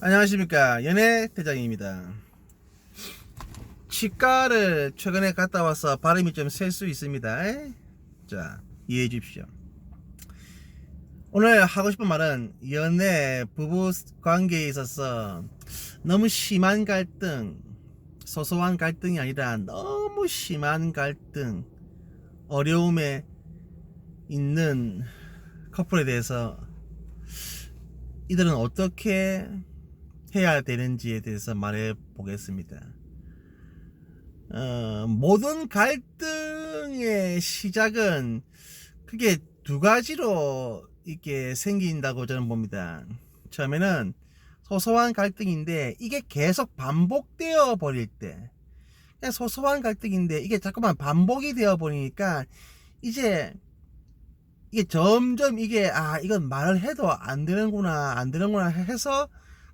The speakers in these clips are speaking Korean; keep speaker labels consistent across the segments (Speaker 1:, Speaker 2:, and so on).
Speaker 1: 안녕하십니까 연애 대장입니다. 치과를 최근에 갔다 와서 발음이 좀 셀 수 있습니다. 에? 자 이해해 주십시오. 오늘 하고 싶은 말은 연애 부부 관계에 있어서 너무 심한 갈등, 소소한 갈등이 아니라 너무 심한 갈등, 어려움에 있는 커플에 대해서 이들은 어떻게 해야 되는지에 대해서 말해 보겠습니다. 어, 모든 갈등의 시작은 크게 두 가지로 이렇게 생긴다고 저는 봅니다. 처음에는 소소한 갈등인데 이게 계속 반복되어 버릴 때 그냥 소소한 갈등인데 이게 자꾸만 반복이 되어 버리니까 이제 이게 점점 이게 아 이건 말을 해도 안 되는구나 안 되는구나 해서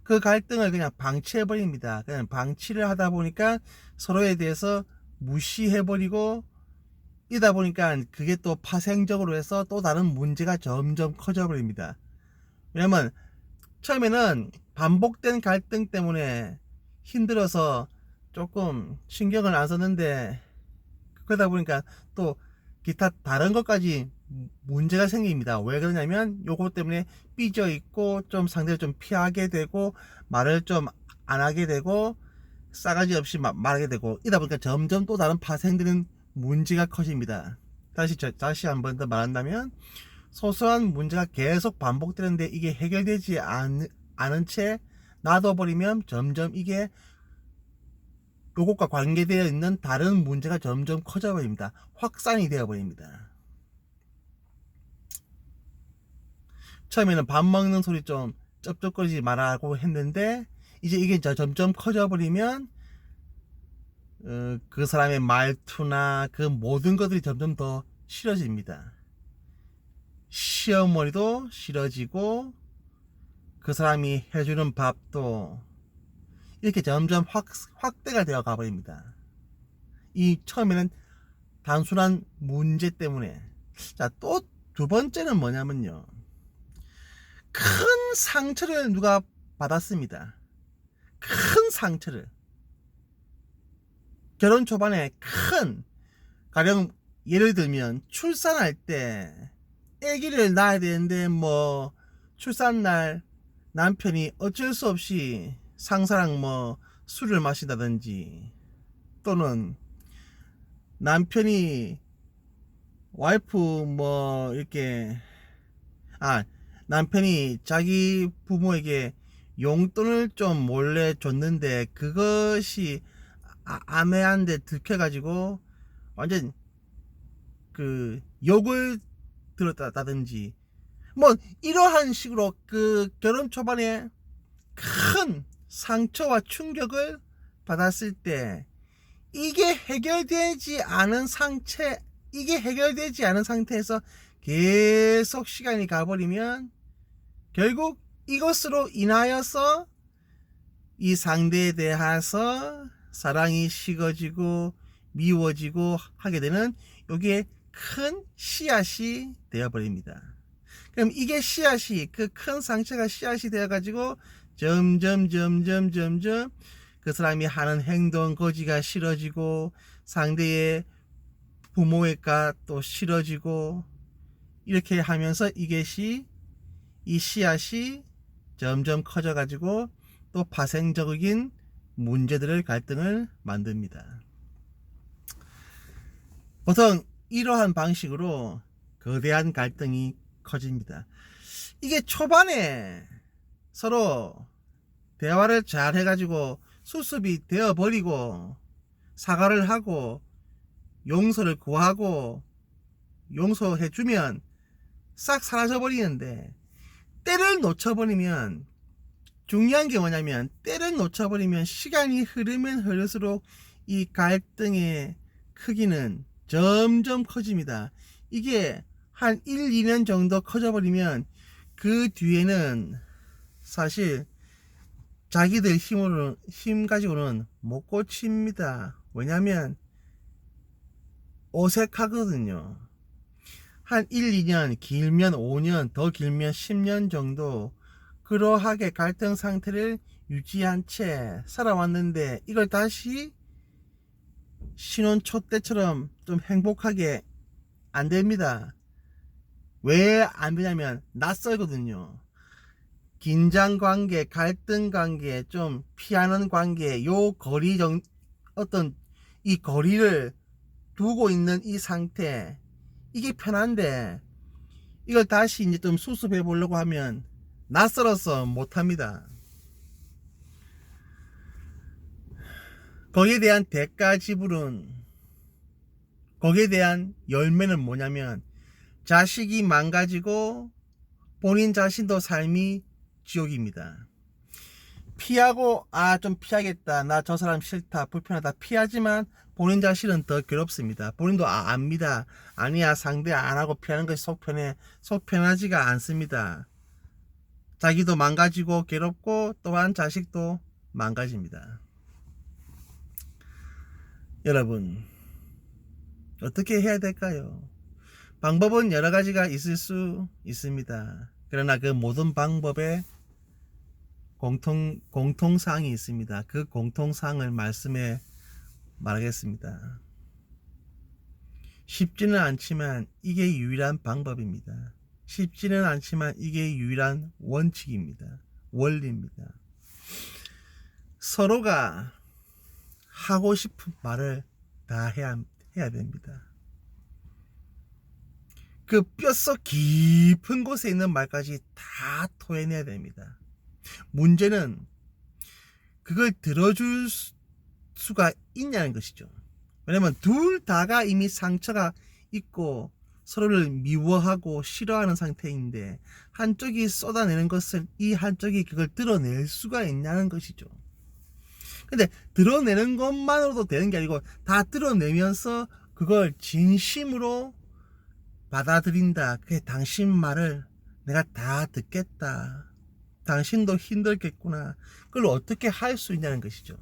Speaker 1: 그 갈등을 그냥 방치해 버립니다. 그냥 방치를 하다 보니까 서로에 대해서 무시해 버리고 이다 보니까 그게 또 파생적으로 해서 또 다른 문제가 점점 커져 버립니다. 왜냐면 처음에는 반복된 갈등 때문에 힘들어서 조금 신경을 안 썼는데 그러다 보니까 또 기타 다른 것까지 문제가 생깁니다. 왜 그러냐면 요거 때문에 삐져 있고 좀 상대를 좀 피하게 되고 말을 좀 안 하게 되고 싸가지 없이 마- 말하게 되고 이다 보니까 점점 또 다른 파생되는 문제가 커집니다. 다시 저- 다시 한 번 더 말한다면 소소한 문제가 계속 반복되는데 이게 해결되지 않, 않은 채 놔둬버리면 점점 이게 요것과 관계되어 있는 다른 문제가 점점 커져 버립니다. 확산이 되어 버립니다. 처음에는 밥 먹는 소리 좀 쩝쩝거리지 말라고 했는데 이제 이게 저- 점점 커져 버리면 어, 그 사람의 말투나 그 모든 것들이 점점 더 싫어집니다. 시어머니도 싫어지고 그 사람이 해주는 밥도 이렇게 점점 확, 확대가 되어 가버립니다. 이 처음에는 단순한 문제 때문에 자 또 두 번째는 뭐냐면요 큰 상처를 누가 받았습니다. 큰 상처를 결혼 초반에 큰 가령 예를 들면 출산할 때 아기를 낳아야 되는데 뭐 출산날 남편이 어쩔 수 없이 상사랑 뭐 술을 마신다든지 또는 남편이 와이프 뭐 이렇게 아 남편이 자기 부모에게 용돈을 좀 몰래 줬는데 그것이 아, 아내한테 들켜가지고 완전 그 욕을 들었다든지 뭐 이러한 식으로 그 결혼 초반에 큰 상처와 충격을 받았을 때 이게 해결되지 않은 상태 이게 해결되지 않은 상태에서 계속 시간이 가버리면 결국 이것으로 인하여서 이 상대에 대해서 사랑이 식어지고 미워지고 하게 되는 요게 큰 씨앗이 되어버립니다. 그럼 이게 씨앗이 그 큰 상처가 씨앗이 되어가지고 점점 점점 점점 그 사람이 하는 행동 거지가 싫어지고 상대의 부모가 또 싫어지고 이렇게 하면서 이것이 이 씨앗이 점점 커져가지고 또 파생적인 문제들을 갈등을 만듭니다. 보통 이러한 방식으로 거대한 갈등이 커집니다. 이게 초반에 서로 대화를 잘 해가지고 수습이 되어버리고 사과를 하고 용서를 구하고 용서해주면 싹 사라져버리는데 때를 놓쳐버리면 중요한 게 뭐냐면 때를 놓쳐버리면 시간이 흐르면 흐를수록 이 갈등의 크기는 점점 커집니다. 이게 한 1, 2년 정도 커져버리면 그 뒤에는 사실 자기들 힘으로 힘 가지고는 못 고칩니다. 왜냐면 어색하거든요. 한 1, 2년, 길면 5년, 더 길면 10년 정도 그러하게 갈등 상태를 유지한 채 살아왔는데 이걸 다시 신혼 초 때처럼 좀 행복하게 안 됩니다. 왜 안 되냐면 낯설거든요. 긴장 관계, 갈등 관계, 좀 피하는 관계, 요 거리 정, 어떤 이 거리를 두고 있는 이 상태, 이게 편한데, 이걸 다시 이제 좀 수습해 보려고 하면 낯설어서 못합니다. 거기에 대한 대가 지불은 거기에 대한 열매는 뭐냐면 자식이 망가지고 본인 자신도 삶이 지옥입니다. 피하고 아 좀 피하겠다 나 저 사람 싫다 불편하다 피하지만 본인 자신은 더 괴롭습니다. 본인도 아, 압니다. 아니야 상대 안 하고 피하는 것이 속 편해 속 편하지가 않습니다. 자기도 망가지고 괴롭고 또한 자식도 망가집니다. 여러분 어떻게 해야 될까요? 방법은 여러 가지가 있을 수 있습니다. 그러나 그 모든 방법에 공통 공통사항이 있습니다. 그 공통사항을 말씀해 말하겠습니다. 쉽지는 않지만 이게 유일한 방법입니다. 쉽지는 않지만 이게 유일한 원칙입니다. 원리입니다. 서로가 하고 싶은 말을 다 해야, 해야 됩니다. 그 뼛속 깊은 곳에 있는 말까지 다 토해내야 됩니다. 문제는 그걸 들어줄 수- 수가 있냐는 것이죠. 왜냐면 둘 다가 이미 상처가 있고 서로를 미워하고 싫어하는 상태인데 한쪽이 쏟아내는 것을 이 한쪽이 그걸 드러낼 수가 있냐는 것이죠. 근데 드러내는 것만으로도 되는 게 아니고 다 드러내면서 그걸 진심으로 받아들인다. 그게 당신 말을 내가 다 듣겠다. 당신도 힘들겠구나. 그걸 어떻게 할 수 있냐는 것이죠.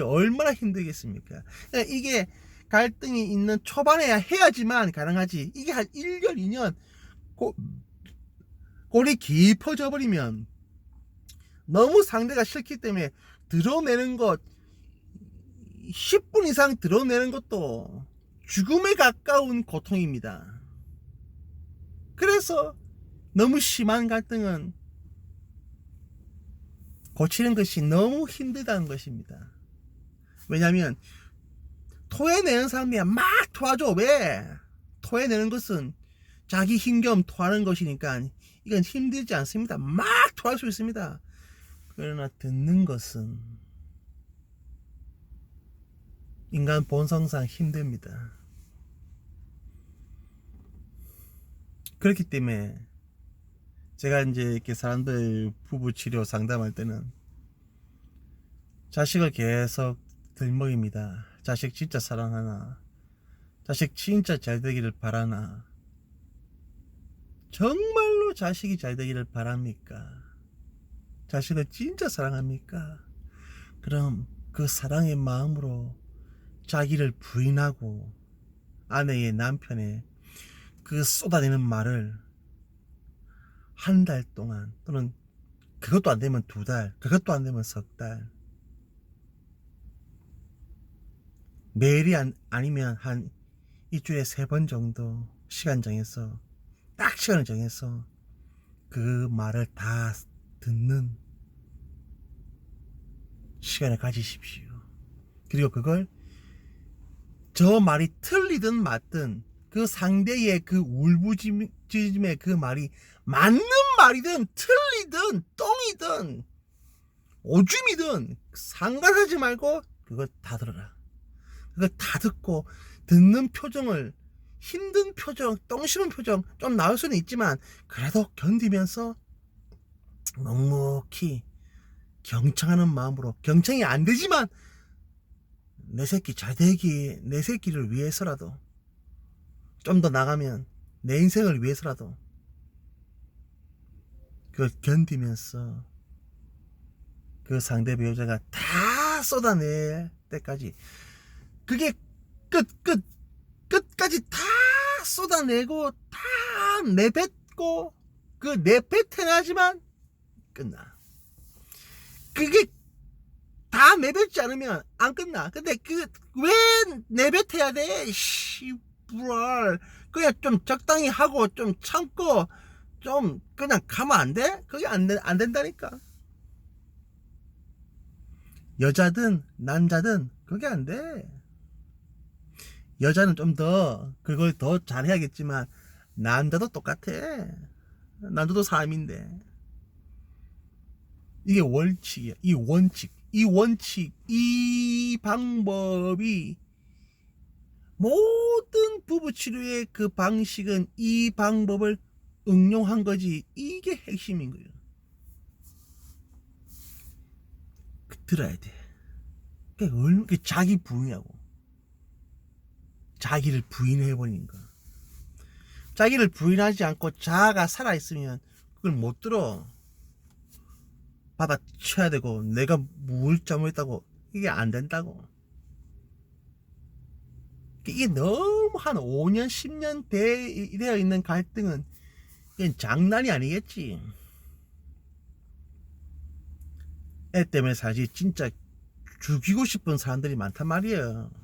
Speaker 1: 얼마나 힘들겠습니까? 그러니까 이게 갈등이 있는 초반에야 해야지만 가능하지. 이게 한 1년, 2년 고, 골이 깊어져 버리면 너무 상대가 싫기 때문에 드러내는 것 10분 이상 드러내는 것도 죽음에 가까운 고통입니다. 그래서 너무 심한 갈등은 고치는 것이 너무 힘들다는 것입니다. 왜냐하면 토해내는 사람이 막 토하죠. 왜? 토해내는 것은 자기 힘겸 토하는 것이니까 이건 힘들지 않습니다. 막 토할 수 있습니다. 그러나 듣는 것은 인간 본성상 힘듭니다. 그렇기 때문에 제가 이제 이렇게 사람들 부부 치료 상담할 때는 자식을 계속 들먹입니다. 자식 진짜 사랑하나? 자식 진짜 잘 되기를 바라나? 정말로 자식이 잘 되기를 바랍니까? 자식을 진짜 사랑합니까? 그럼 그 사랑의 마음으로 자기를 부인하고 아내의 남편의 그 쏟아내는 말을 한 달 동안 또는 그것도 안 되면 두 달, 그것도 안 되면 석 달. 매일이 안, 아니면 한 일주일에 세 번 정도 시간 정해서 딱 시간을 정해서 그 말을 다 듣는 시간을 가지십시오. 그리고 그걸 저 말이 틀리든 맞든 그 상대의 그 울부짖음의 그 말이 맞는 말이든 틀리든 똥이든 오줌이든 상관하지 말고 그걸 다 들어라. 그걸 다 듣고 듣는 표정을 힘든 표정, 똥 심은 표정 좀 나올 수는 있지만 그래도 견디면서 넉넉히 경청하는 마음으로 경청이 안 되지만 내 새끼 잘 되기 내 새끼를 위해서라도 좀 더 나가면 내 인생을 위해서라도 그걸 견디면서 그 상대 배우자가 다 쏟아낼 때까지 그게 끝, 끝, 끝까지 다 쏟아내고 다 내뱉고 그 내뱉어야지만 끝나. 그게 다 내뱉지 않으면 안 끝나. 근데 그 왜 내뱉어야 돼? 씨부랄. 그냥 좀 적당히 하고 좀 참고 좀 그냥 가면 안 돼? 그게 안, 돼- 안 된다니까. 여자든 남자든 그게 안 돼. 여자는 좀 더 그걸 더 잘해야겠지만 남자도 똑같아. 남자도 사람인데 이게 원칙이야. 이 원칙, 이 원칙, 이 방법이 모든 부부 치료의 그 방식은 이 방법을 응용한 거지. 이게 핵심인 거예요. 그 들어야 돼. 얼마나 그게 자기 부인하고 자기를 부인해 버리는 거. 자기를 부인하지 않고 자아가 살아 있으면 그걸 못 들어. 받아쳐야 되고 내가 뭘 잘못했다고 이게 안 된다고. 이게 너무 한 5년 10년 돼, 되어 있는 갈등은 이건 장난이 아니겠지. 애 때문에 사실 진짜 죽이고 싶은 사람들이 많단 말이에요.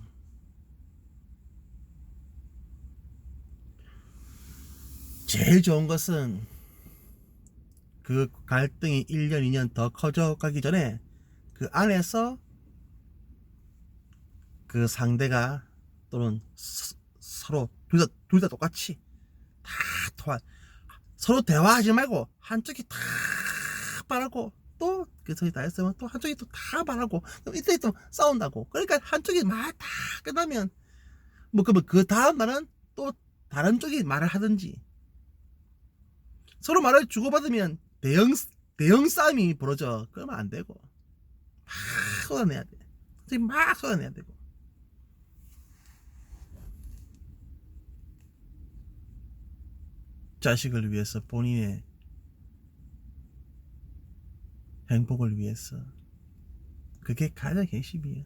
Speaker 1: 제일 좋은 것은 그 갈등이 1년, 2년 더 커져가기 전에 그 안에서 그 상대가 또는 서, 서로 둘 다 둘 다 똑같이 다 통화 서로 대화하지 말고 한쪽이 다 말하고 또 그소리 다 했으면 또 한쪽이 또 다 말하고 그럼 이때 또 싸운다고. 그러니까 한쪽이 말 다 끝나면 뭐 그러면 그 다음 날은 또 다른 쪽이 말을 하든지 서로 말을 주고받으면 대형 대형 싸움이 벌어져. 그러면 안 되고. 막 쏟아내야 돼. 지금 막 쏟아내야 되고. 자식을 위해서 본인의 행복을 위해서. 그게 가장 핵심이에요.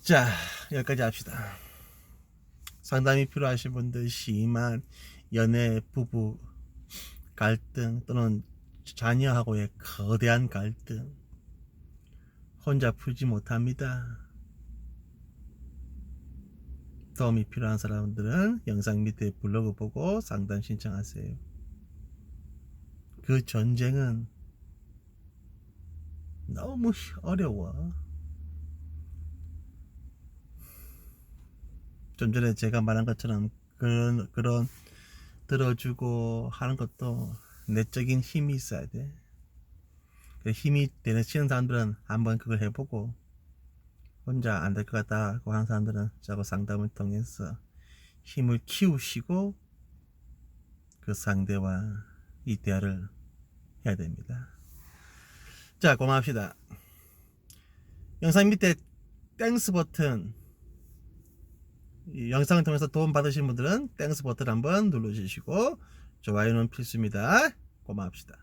Speaker 1: 자 여기까지 합시다. 상담이 필요하신 분들 심한 연애 부부 갈등 또는 자녀하고의 거대한 갈등 혼자 풀지 못합니다. 도움이 필요한 사람들은 영상 밑에 블로그 보고 상담 신청하세요. 그 전쟁은 너무 어려워. 좀 전에 제가 말한 것처럼 그런 그런 들어주고 하는 것도 내적인 힘이 있어야 돼. 그 힘이 되는 사람들은 한번 그걸 해보고 혼자 안 될 것 같다 하고 하는 사람들은 저거 상담을 통해서 힘을 키우시고 그 상대와 이 대화를 해야 됩니다. 자, 고맙습니다. 영상 밑에 땡스 버튼 이 영상을 통해서 도움 받으신 분들은 땡스 버튼 한번 눌러주시고 좋아요는 필수입니다. 고맙습니다.